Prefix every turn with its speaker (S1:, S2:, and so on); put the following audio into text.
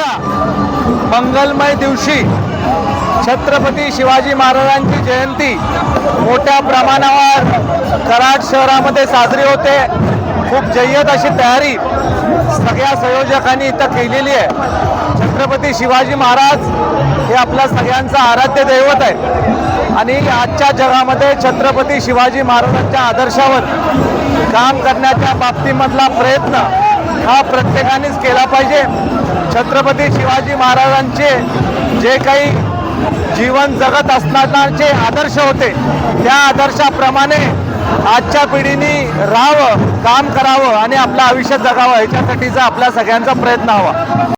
S1: आजच्या मंगलमय दिवशी छत्रपती शिवाजी महाराजांची जयंती मोठ्या प्रमाणावर कराड शहरामध्ये साजरी होते. खूप जय्यत अशी तयारी सगळ्या संयोजकांनी इथं केलेली आहे. छत्रपती शिवाजी महाराज हे आपल्या सगळ्यांचं आराध्य दैवत आहे. आणि आजच्या जगामध्ये छत्रपती शिवाजी महाराजांच्या आदर्शावर काम करण्याच्या बाबतीमधला प्रयत्न हा प्रत्येकानेच केला पाहिजे. शिवाजी महाराजांचे जे काही जीवन जगत असणारचे आदर्श होते त्या आदर्शाप्रमाणे आजच्या पिढीने राहावं काम करावं आणि आपलं आयुष्य जगावं ह्याच्यासाठीचा आपल्या सगळ्यांचा प्रयत्न हवा.